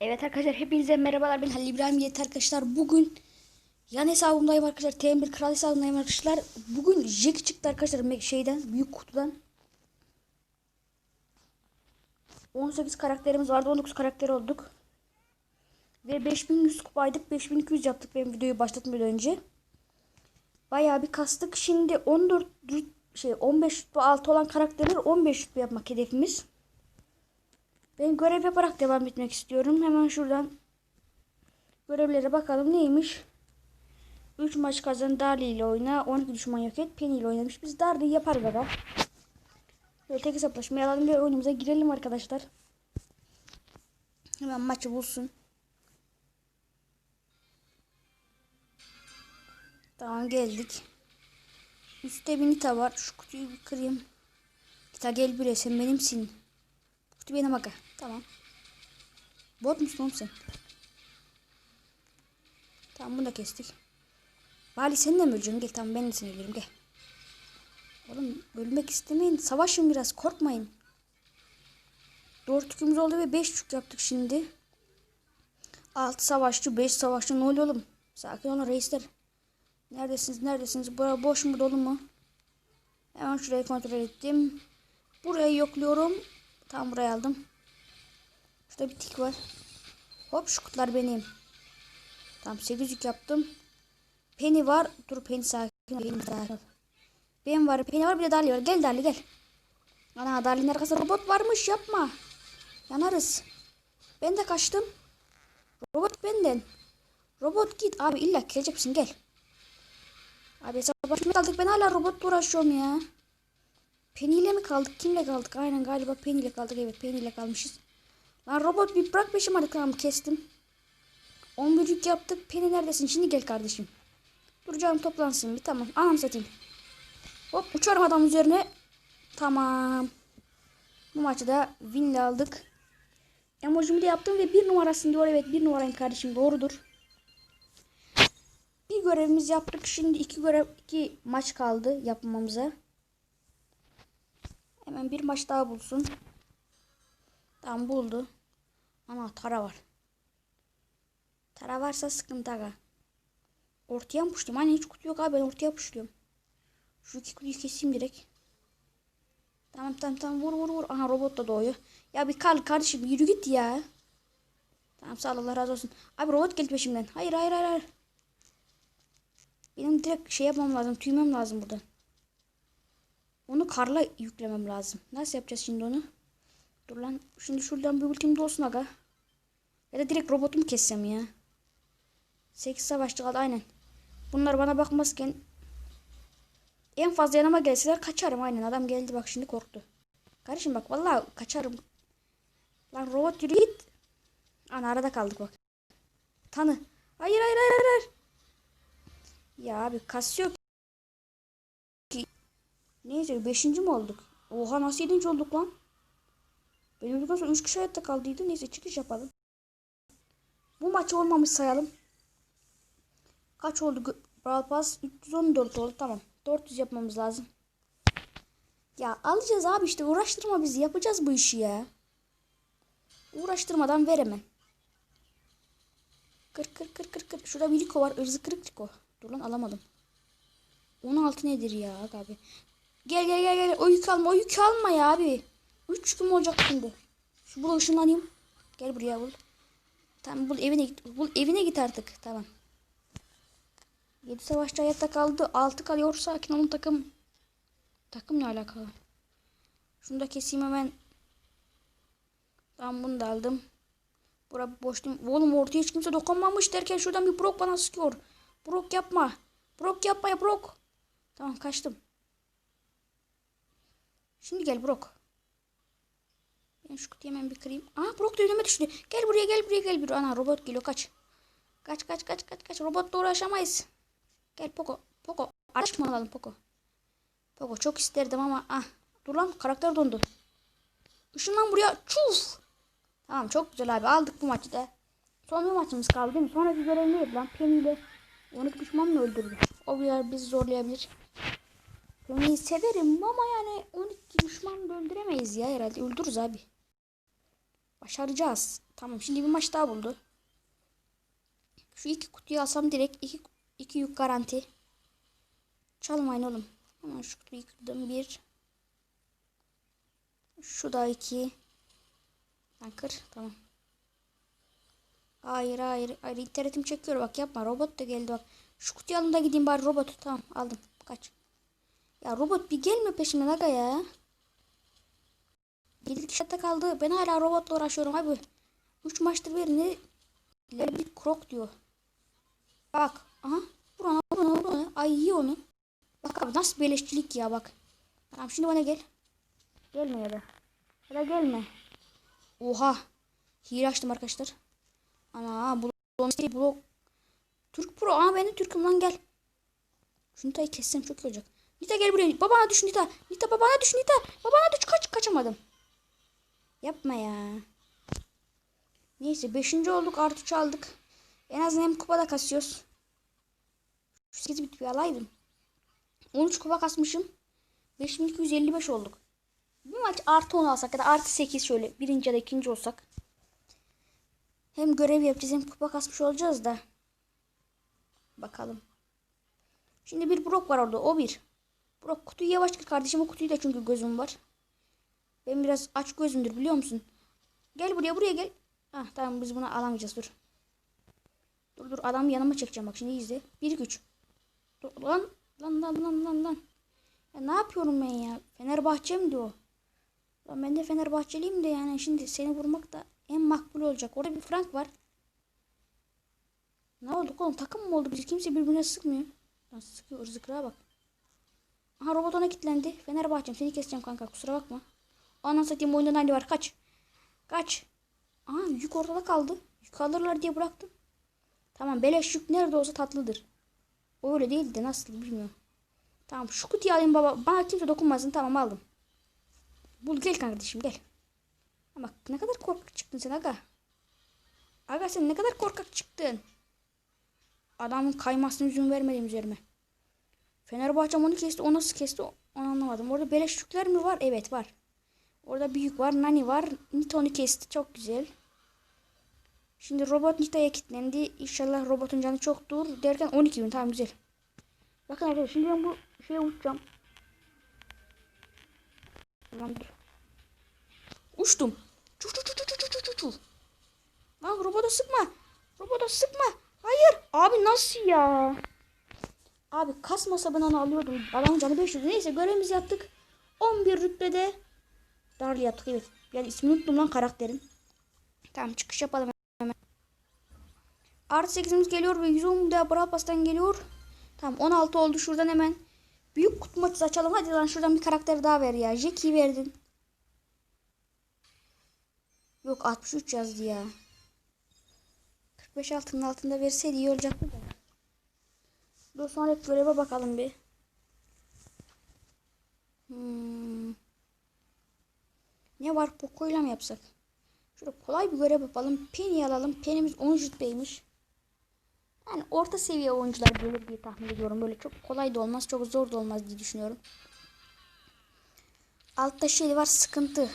Evet arkadaşlar hepinize merhabalar. Ben Halil İbrahim. Yeti arkadaşlar bugün yan hesabımdayım arkadaşlar. TM1 kral hesabımdayım arkadaşlar. Bugün Jack çıktı arkadaşlar şeyden büyük kutudan. 18 karakterimiz vardı 19 karakter olduk. Ve 5100 kupaydık 5200 yaptık benim videoyu başlatmadan önce. Bayağı bir kastık. Şimdi 14 rüt- şey 15 rütbe olan karakterler 15 rütbe yapmak hedefimiz ben görev yaparak devam etmek istiyorum. Hemen şuradan görevlere bakalım neymiş. 3 maç kazan Darli ile oyna. 12 düşman yok et. Penny ile oynamış. Biz Darli'yi yaparız aga. Böyle tek hesaplaşmayı alalım ve oyunumuza girelim arkadaşlar. Hemen maçı bulsun. Tamam geldik. Üstte bir Nita var. Şu kutuyu bir kırayım. Nita gel buraya sen benimsin. Benim aga. Tamam. Bot musun oğlum sen? Tamam bunu da kestik. Sen de mi öleceksin? Gel tamam ben de seni ölürüm gel. Oğlum ölmek istemeyin. Savaşın biraz korkmayın. Dört yükümüz oldu ve beş yük yaptık şimdi. Altı savaşçı, beş savaşçı ne oluyor oğlum? Sakin olun reisler. Neredesiniz? Neredesiniz? Bura boş mu dolu mu? Hemen şurayı kontrol ettim. Burayı yokluyorum. Tam buraya aldım. Şurada bir tik var. Hop şu kutular benim. Tamam 8 yük yaptım. Penny var. Dur Penny sakin ol. Sakin. Benim var. Penny var bir de Dali var. Gel Dali gel. Ana Dali'nin arkasında robot varmış yapma. Yanarız. Ben de kaçtım. Robot benden. Robot git. Abi illa gelecek misin gel. Abi sabah kaldık ben hala robotla uğraşıyorum ya. Penny ile mi kaldık? Kimle kaldık? Aynen galiba Penny ile kaldık. Evet Penny ile kalmışız. Lan robot bir bırak peşimi hadi tamam kestim. 11 yük yaptık. Penny neredesin? Şimdi gel kardeşim. Duracağım toplansın bir tamam. Anam satayım. Hop uçuyorum adam üzerine. Tamam. Bu maçı da win'le aldık. Emojimi de yaptım ve bir numarasını doğru. Evet bir numarayım kardeşim doğrudur. Bir görevimiz yaptık. Şimdi iki görev iki maç kaldı yapmamıza. Hemen bir maç daha bulsun. Tamam buldu. Ana tara var. Tara varsa sıkıntı aga. Ortaya mı puşlayayım? Hani hiç kutu yok abi ben ortaya puşluyorum. Şu iki kutuyu keseyim direkt. Tamam tamam tamam vur vur vur. Aha robot da doğuyor. Ya bir kal kardeşim yürü git ya. Tamam sağ ol Allah razı olsun. Abi robot geldi peşimden. Hayır hayır hayır. hayır. Benim direkt şey yapmam lazım. Tüymem lazım buradan. Onu karla yüklemem lazım. Nasıl yapacağız şimdi onu? Dur lan. Şimdi şuradan bir ultim de aga. Ya da direkt robotumu kessem ya. 8 savaşçı kaldı aynen. Bunlar bana bakmazken en fazla yanıma gelseler kaçarım aynen. Adam geldi bak şimdi korktu. Kardeşim bak vallahi kaçarım. Lan robot yürü git. Ana arada kaldık bak. Tanı. Hayır hayır hayır hayır. Ya abi kasıyor ki. Neyse 5. mi olduk? Oha nasıl 7. olduk lan? Benim öldükten sonra 3 kişi hayatta kaldıydı. Neyse çıkış yapalım. Bu maç olmamış sayalım. Kaç oldu? Brawl Pass 314 oldu. Tamam. 400 yapmamız lazım. Ya alacağız abi işte uğraştırma bizi. Yapacağız bu işi ya. Uğraştırmadan ver hemen. Kır kır kır kır kır. Şurada bir Rico var. Irzı kırık Rico. Dur lan alamadım. 16 nedir ya abi? Gel gel gel gel. O yük alma. O yük alma ya abi. 3 gün olacak şimdi. Şu bul ışınlanayım. Gel buraya bul. Tamam bul evine git. Bul evine git artık. Tamam. 7 savaşçı hayatta kaldı. 6 kalıyor. Sakin olun takım. Takım ne alakalı? Şunu da keseyim hemen. Tamam bunu da aldım. Bura boş değil. Oğlum ortaya hiç kimse dokunmamış derken şuradan bir Brock bana sıkıyor. Brock yapma. Brock yapma ya Brock. Tamam kaçtım. Şimdi gel Brock. Ben şu kutuyu hemen bir kırayım. Aa Brock da önüme düştü. Gel buraya gel buraya gel. Bir ana robot geliyor kaç. Kaç kaç kaç kaç kaç. Robotla uğraşamayız. Gel Poco. Poco. Araç mı alalım Poco? Poco çok isterdim ama ah. Dur lan karakter dondu. Işınlan buraya. Çuf. Tamam çok güzel abi aldık bu maçı da. Son bir maçımız kaldı değil mi? Sonraki görev neydi lan? Penny ile 12 düşman mı öldürdü? O biraz bizi zorlayabilir. Penny'yi severim ama yani 12 düşman öldüremeyiz ya herhalde. Öldürürüz abi. Başaracağız. Tamam şimdi bir maç daha buldu. Şu iki kutuyu alsam direkt iki, iki yük garanti. Çalmayın oğlum. Hemen şu kutuyu kırdım. Bir. Şu da iki. Ben kır. Tamam. Hayır hayır. Hayır internetim çekiyor bak yapma. Robot da geldi bak. Şu kutuyu alın da gideyim bari robot. Tamam aldım. Kaç. Ya robot bir gelme peşimden aga ya. Yedi kişi hatta kaldı. Ben hala robotla uğraşıyorum abi. Üç maçtır bir ne? Bir krok diyor. Bak. Aha. Ona vur ona. Ay iyi onu. Bak abi nasıl beleşçilik ya bak. Tamam şimdi bana gel. Gelme ya da. Ya da gelme. Oha. Hile açtım arkadaşlar. Ana blok blok. Türk Pro. Aa ben de Türk'üm lan gel. Şu Nita'yı kessem çok iyi olacak. Nita gel buraya. Babana düş Nita. Nita babana düş Nita. Babana düş kaç kaçamadım. Yapma ya. Neyse 5. olduk artı 3 aldık. En azından hem kupada kasıyoruz. Şu 8 bit bir alaydım. 13 kupa kasmışım. 5255 olduk. Bir maç artı 10 alsak ya da artı 8 şöyle birinci ya da ikinci olsak. Hem görev yapacağız hem kupa kasmış olacağız da. Bakalım. Şimdi bir Brock var orada. O bir. Brock kutuyu yavaş kır kardeşim. O kutuyu da çünkü gözüm var. Ben biraz aç gözümdür biliyor musun? Gel buraya buraya gel. Ah tamam biz bunu alamayacağız dur. Dur dur adam yanıma çekeceğim bak şimdi izle. Bir güç. Dur, lan lan lan lan lan lan. Ya ne yapıyorum ben ya? Fenerbahçe mi diyor? Lan ben de Fenerbahçeliyim de yani şimdi seni vurmak da en makbul olacak. Orada bir Frank var. Ne oldu oğlum takım mı oldu? Biz kimse birbirine sıkmıyor. Lan sıkıyor ırzıklığa bak. Aha robot ona kilitlendi. Fenerbahçe'm seni keseceğim kanka kusura bakma. Anam satayım oyunda hali var kaç. Kaç. Aha yük ortada kaldı. Yük alırlar diye bıraktım. Tamam beleş yük nerede olsa tatlıdır. O öyle değildi de nasıl bilmiyorum. Tamam şu kutuyu alayım baba. Bana kimse dokunmasın tamam aldım. Bul gel kardeşim gel. Bak ne kadar korkak çıktın sen aga. Aga sen ne kadar korkak çıktın. Adamın kaymasına izin vermedim üzerime. Fenerbahçe onu kesti. O nasıl kesti onu anlamadım. Orada beleş yükler mi var? Evet var. Orada büyük var. Nani var. Nita onu kesti. Çok güzel. Şimdi robot Nita'ya kilitlendi. İnşallah robotun canı çoktur. Derken 12 bin. Tamam güzel. Bakın arkadaşlar şimdi ben bu şeye uçacağım. Tamam dur. Uçtum. Çuf çuf çuf çuf çuf çuf çuf. Lan robota sıkma. Robota sıkma. Hayır. Abi nasıl ya? Abi kasmasa ben onu alıyordum. Adamın canı 500. Neyse görevimizi yaptık. 11 rütbede Darlı yaptık evet. Yani ismini unuttum lan karakterin. Tamam çıkış yapalım hemen. Artı 8'imiz geliyor ve 110 daha Brawl Pass'tan geliyor. Tamam 16 oldu şuradan hemen. Büyük kutu maçı açalım. Hadi lan şuradan bir karakter daha ver ya. Jack'i verdin. Yok 63 yazdı ya. 45 altının altında verseydi iyi olacaktı da. Dur sonra hep göreve bakalım bir. Hmm. Ne var Poco'yla mı yapsak? Şöyle kolay bir görev yapalım. Penny alalım. Penny'miz 10 rütbeymiş. Yani orta seviye oyuncular gelir diye tahmin ediyorum. Böyle çok kolay da olmaz, çok zor da olmaz diye düşünüyorum. Altta şey var sıkıntı.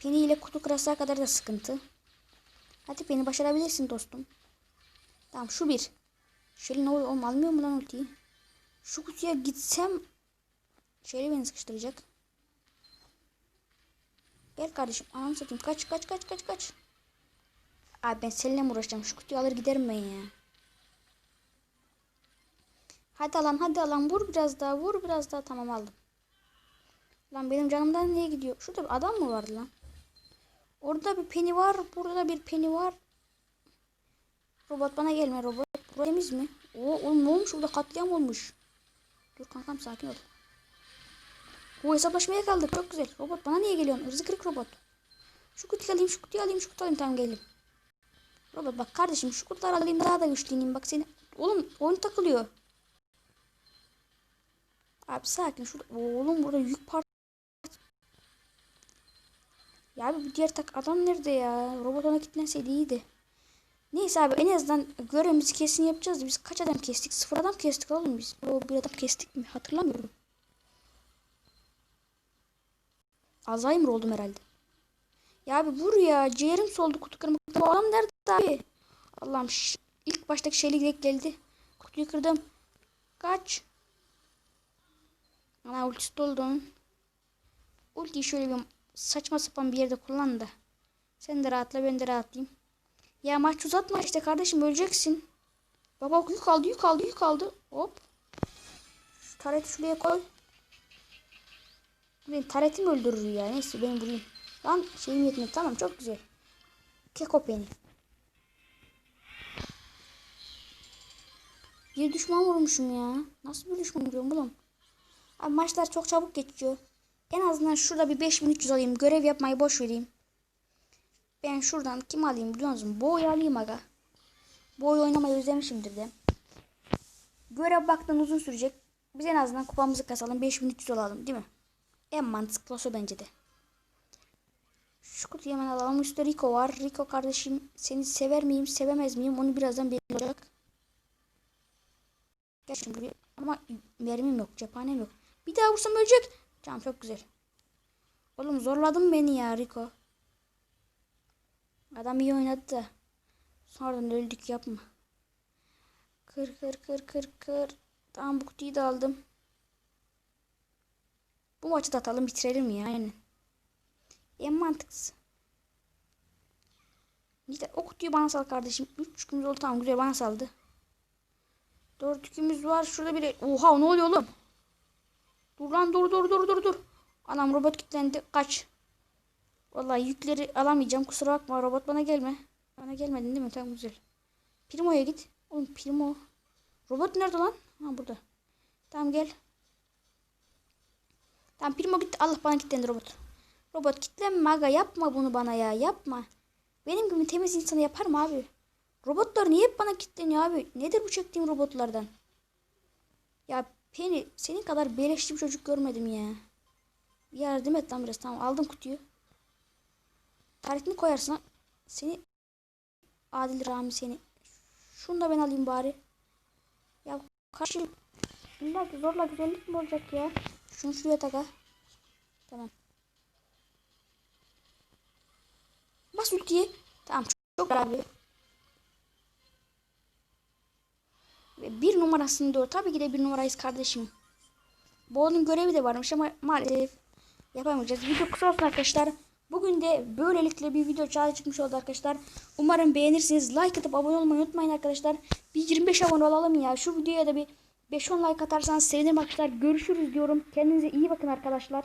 Penny ile kutu kırasaya kadar da sıkıntı. Hadi Penny başarabilirsin dostum. Tamam şu bir. Şöyle ne oluyor oğlum almıyor mu lan ultiyi? Şu kutuya gitsem şöyle beni sıkıştıracak. Gel kardeşim anam satayım kaç kaç kaç kaç kaç. Abi ben seninle mi uğraşacağım? Şu kutuyu alır giderim ben ya. Hadi alan hadi alan vur biraz daha vur biraz daha tamam aldım. Lan benim canımdan niye gidiyor? Şurada bir adam mı vardı lan? Orada bir peni var. Burada bir peni var. Robot bana gelme robot. Burası temiz mi? Oo, oğlum ne olmuş burada katliam olmuş. Dur kankam sakin ol. Bu hesaplaşmaya kaldık çok güzel. Robot bana niye geliyorsun? Hırzı kırık robot. Şu kutuyu alayım şu kutuyu alayım şu kutuyu alayım tamam geldim. Robot bak kardeşim şu kutuları alayım daha da güçleneyim bak seni. Oğlum oyun takılıyor. Abi sakin şurada. Oğlum burada yük part. Ya abi bu diğer tak adam nerede ya? Robot ona kilitlenseydi iyiydi. Neyse abi en azından görevimizi kesin yapacağız. Biz kaç adam kestik? Sıfır adam kestik oğlum biz. O bir adam kestik mi? Hatırlamıyorum. Alzheimer oldum herhalde. Ya abi vur ya. Ciğerim soldu kutu kırmakta. Bu adam nerede abi? Allah'ım ilk baştaki şeylik direkt geldi. Kutuyu kırdım. Kaç. Ana ultisi doldu onun. Ultiyi şöyle bir saçma sapan bir yerde kullan da. Sen de rahatla ben de rahatlayayım. Ya maç uzatma işte kardeşim öleceksin. Baba yük aldı yük aldı yük aldı. Hop. Şu tareti şuraya koy. Benim taretim öldürür ya. Neyse ben vurayım. Lan şeyim yetmedi. Tamam çok güzel. Keko beni. Bir düşman vurmuşum ya. Nasıl bir düşman vuruyorum oğlum? Abi maçlar çok çabuk geçiyor. En azından şurada bir 5300 alayım. Görev yapmayı boş vereyim. Ben şuradan kim alayım biliyor musun? Boy alayım aga. Boy oynamayı özlemişimdir de. Görev baktan uzun sürecek. Biz en azından kupamızı kasalım. 5300 alalım değil mi? En mantıklısı o bence de. Şu kutuyu hemen alalım. Üstte Rico var. Rico kardeşim seni sever miyim sevemez miyim onu birazdan belli olacak. Gel şimdi buraya. Ama mermim yok. Cephanem yok. Bir daha vursam ölecek. Tamam çok güzel. Oğlum zorladın beni ya Rico. Adam iyi oynadı da. Sonradan öldük yapma. Kır kır kır kır kır. Tamam bu kutuyu da aldım. Bu maçı da atalım bitirelim ya aynen. En mantıklısı. İşte o kutuyu bana sal kardeşim. 3 yükümüz oldu tamam güzel bana saldı. 4 yükümüz var. Şurada biri. Oha ne oluyor oğlum? Dur lan dur dur dur dur dur. Anam robot kilitlendi. Kaç. Vallahi yükleri alamayacağım. Kusura bakma robot bana gelme. Bana gelmedin değil mi? Tamam güzel. Primo'ya git. Oğlum Primo. Robot nerede lan? Ha burada. Tamam gel. Tamam Primo gitti. Allah bana kilitlendi robot. Robot kilitlenme aga yapma bunu bana ya yapma. Benim gibi temiz insanı yapar mı abi? Robotlar niye hep bana kilitleniyor abi? Nedir bu çektiğim robotlardan? Ya Penny senin kadar beleşli bir çocuk görmedim ya. Yardım et lan biraz tamam aldım kutuyu. Tarihini koyarsın. Seni Adil Rami seni. Şunu da ben alayım bari. Ya karşı İlla ki zorla güzellik mi olacak ya? Şunu şuraya tak ha. Tamam. Bas ultiyi. Tamam çok, çok abi. Ve bir numarasını diyor. Tabii ki de bir numarayız kardeşim. Bu onun görevi de varmış ama maalesef yapamayacağız. Video kısa olsun arkadaşlar. Bugün de böylelikle bir video çağrı çıkmış oldu arkadaşlar. Umarım beğenirsiniz. Like atıp abone olmayı unutmayın arkadaşlar. Bir 25 abone olalım ya. Şu videoya da bir 5-10 like atarsanız sevinirim arkadaşlar. Görüşürüz diyorum. Kendinize iyi bakın arkadaşlar.